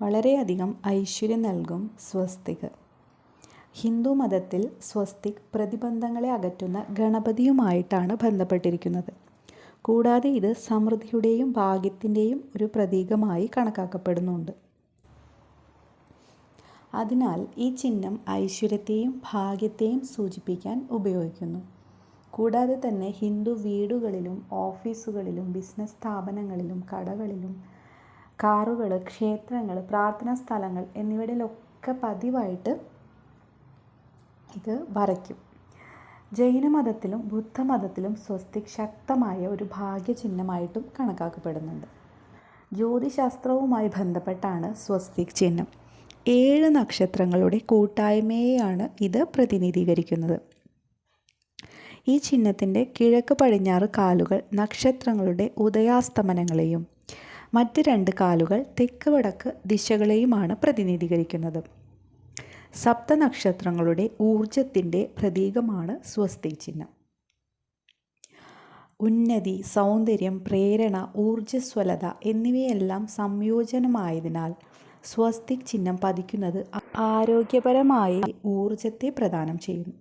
വളരെയധികം ഐശ്വര്യം നൽകും സ്വസ്തിക്. ഹിന്ദു മതത്തിൽ സ്വസ്തിക് പ്രതിബന്ധങ്ങളെ അകറ്റുന്ന ഗണപതിയുമായിട്ടാണ് ബന്ധപ്പെട്ടിരിക്കുന്നത്. കൂടാതെ ഇത് സമൃദ്ധിയുടെയും ഭാഗ്യത്തിന്റെയും ഒരു പ്രതീകമായി കണക്കാക്കപ്പെടുന്നുണ്ട്. അതിനാൽ ഈ ചിഹ്നം ഐശ്വര്യത്തെയും ഭാഗ്യത്തെയും സൂചിപ്പിക്കാൻ ഉപയോഗിക്കുന്നു. കൂടാതെ തന്നെ ഹിന്ദു വീടുകളിലും ഓഫീസുകളിലും ബിസിനസ് സ്ഥാപനങ്ങളിലും കടകളിലും കാറുകൾ ക്ഷേത്രങ്ങൾ പ്രാർത്ഥനാ സ്ഥലങ്ങൾ എന്നിവിടയിലൊക്കെ പതിവായിട്ട് ഇത് വരയ്ക്കും. ജൈനമതത്തിലും ബുദ്ധമതത്തിലും സ്വസ്തിക് ശക്തമായ ഒരു ഭാഗ്യചിഹ്നമായിട്ടും കണക്കാക്കപ്പെടുന്നുണ്ട്. ജ്യോതിശാസ്ത്രവുമായി ബന്ധപ്പെട്ടാണ് സ്വസ്തിക് ചിഹ്നം. ഏഴ് നക്ഷത്രങ്ങളുടെ കൂട്ടായ്മയെയാണ് ഇത് പ്രതിനിധീകരിക്കുന്നത്. ഈ ചിഹ്നത്തിന്റെ കിഴക്ക് പടിഞ്ഞാറ് കാലുകൾ നക്ഷത്രങ്ങളുടെ ഉദയാസ്തമനങ്ങളെയും മറ്റ് രണ്ട് കാലുകൾ തെക്ക് വടക്ക് ദിശകളെയുമാണ് പ്രതിനിധീകരിക്കുന്നത്. സപ്തനക്ഷത്രങ്ങളുടെ ഊർജത്തിന്റെ പ്രതീകമാണ് സ്വസ്തി ചിഹ്നം ഉന്നതി സൗന്ദര്യം പ്രേരണ ഊർജസ്വലത എന്നിവയെല്ലാം സംയോജനമായതിനാൽ സ്വസ്തിക് ചിഹ്നം പതിക്കുന്നത് ആരോഗ്യപരമായി ഊർജത്തെ പ്രദാനം ചെയ്യുന്നു.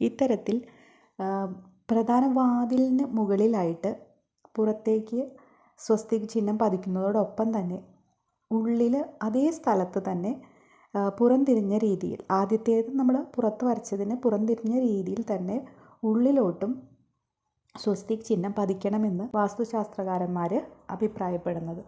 ഇത്തരത്തിൽ പ്രധാന വാതിലിന് മുകളിലായിട്ട് പുറത്തേക്ക് സ്വസ്തിക് ചിഹ്നം പതിക്കുന്നതോടൊപ്പം തന്നെ ഉള്ളിൽ അതേ സ്ഥലത്ത് തന്നെ പുറംതിരിഞ്ഞ രീതിയിൽ ആദ്യത്തേത് നമ്മൾ പുറത്ത് വരച്ചതിന് പുറംതിരിഞ്ഞ രീതിയിൽ തന്നെ ഉള്ളിലോട്ടും സ്വസ്തിക് ചിഹ്നം പതിക്കണമെന്ന് വാസ്തുശാസ്ത്രകാരന്മാർ അഭിപ്രായപ്പെടുന്നത്.